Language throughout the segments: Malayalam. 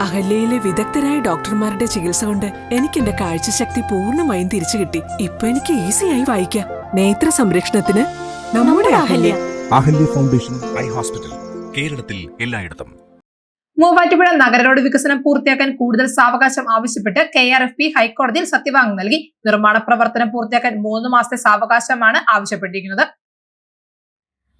അഹല്യയിലെ വിദഗ്ധരായ ഡോക്ടർമാരുടെ ചികിത്സ കൊണ്ട് എനിക്ക് എന്റെ കാഴ്ചശക്തി പൂർണമായും തിരിച്ചു കിട്ടി. ഇപ്പൊ എനിക്ക് ഈസിയായി വായിക്കാം. നേത്ര സംരക്ഷണത്തിന് നമ്മുടെ Ahalya. Ahalya. Foundation eye hospital കേരളത്തിൽ എല്ലായിടത്തും. മൂവാറ്റുപുഴ നഗര റോഡ് വികസനം പൂർത്തിയാക്കാൻ കൂടുതൽ സാവകാശം ആവശ്യപ്പെട്ട് കെ ആർ എഫ് പി ഹൈക്കോടതിയിൽ സത്യവാങ്മൂലം നൽകി. നിർമ്മാണ പ്രവർത്തനം പൂർത്തിയാക്കാൻ മൂന്ന് മാസത്തെ സാവകാശമാണ് ആവശ്യപ്പെട്ടിരിക്കുന്നത്.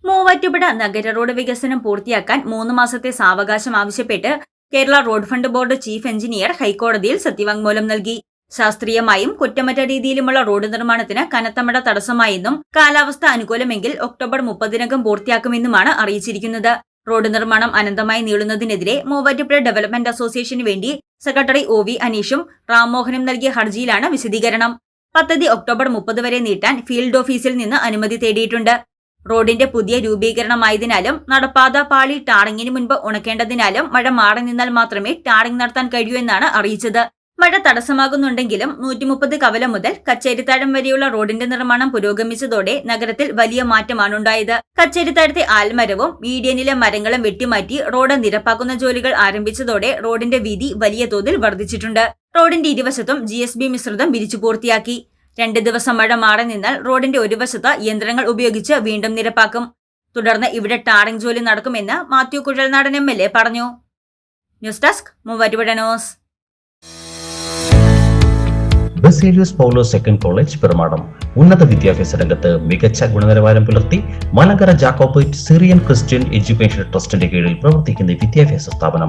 മൂവാറ്റുപുഴ നഗര റോഡ് വികസനം പൂർത്തിയാക്കാൻ മൂന്ന് മാസത്തെ സാവകാശം ആവശ്യപ്പെട്ട് Kerala road fund board chief engineer ഹൈക്കോടതിയിൽ സത്യവാങ്മൂലം നൽകി. ശാസ്ത്രീയമായും കുറ്റമറ്റ രീതിയിലുമുള്ള റോഡ് നിർമ്മാണത്തിന് കനത്ത മഴ തടസ്സമായെന്നും കാലാവസ്ഥ അനുകൂലമെങ്കിൽ ഒക്ടോബർ മുപ്പതിനകം പൂർത്തിയാക്കുമെന്നുമാണ് അറിയിച്ചിരിക്കുന്നത്. റോഡ് നിർമ്മാണം അനന്തമായി നീളുന്നതിനെതിരെ മൂവാറ്റുപുഴ ഡെവലപ്മെന്റ് അസോസിയേഷന് വേണ്ടി സെക്രട്ടറി ഒ വി അനീഷും റാംമോഹനും നൽകിയ ഹർജിയിലാണ് വിശദീകരണം. പദ്ധതി ഒക്ടോബർ മുപ്പത് വരെ നീട്ടാൻ ഫീൽഡ് ഓഫീസിൽ നിന്ന് അനുമതി തേടിയിട്ടുണ്ട്. റോഡിന്റെ പുതിയ രൂപീകരണമായതിനാലും നടപ്പാത പാളി ടാറിങ്ങിന് മുൻപ് ഉണക്കേണ്ടതിനാലും മഴ മാറി നിന്നാൽ മാത്രമേ ടാറിംഗ് നടത്താൻ കഴിയൂ എന്നാണ് അറിയിച്ചത്. മഴ തടസ്സമാകുന്നുണ്ടെങ്കിലും നൂറ്റിമുപ്പത് കവല മുതൽ കച്ചേരിത്താഴം വരെയുള്ള റോഡിന്റെ നിർമ്മാണം പുരോഗമിച്ചതോടെ നഗരത്തിൽ വലിയ മാറ്റമാണ് മാറ്റമാണുണ്ടായത് കച്ചേരിത്താഴത്തെ ആൽമരവും മീഡിയനിലെ മരങ്ങളും വെട്ടിമാറ്റി റോഡ് നിരപ്പാക്കുന്ന ജോലികൾ ആരംഭിച്ചതോടെ റോഡിന്റെ വീതി വലിയ തോതിൽ വർദ്ധിച്ചിട്ടുണ്ട്. റോഡിന്റെ ഇരുവശത്തും ജി മിശ്രിതം വിരിച്ചു പൂർത്തിയാക്കി. രണ്ട് ദിവസം മഴ മാറി നിന്നാൽ റോഡിന്റെ ഒരു വശത്ത് യന്ത്രങ്ങൾ ഉപയോഗിച്ച് വീണ്ടും നിരപ്പാക്കും. തുടർന്ന് ഇവിടെ ടാറിംഗ് ജോലി നടക്കുമെന്ന് Mathew Kuzhalnadan M L A പറഞ്ഞു. News desk Muvattupuzha Baselius Paulose second college Perumadam. ഉന്നത വിദ്യാഭ്യാസ രംഗത്ത് മികച്ച ഗുണനിലവാരം പുലർത്തി Malankara Jacobite Syrian Christian education ട്രസ്റ്റിന്റെ കീഴിൽ പ്രവർത്തിക്കുന്ന വിദ്യാഭ്യാസ സ്ഥാപനം.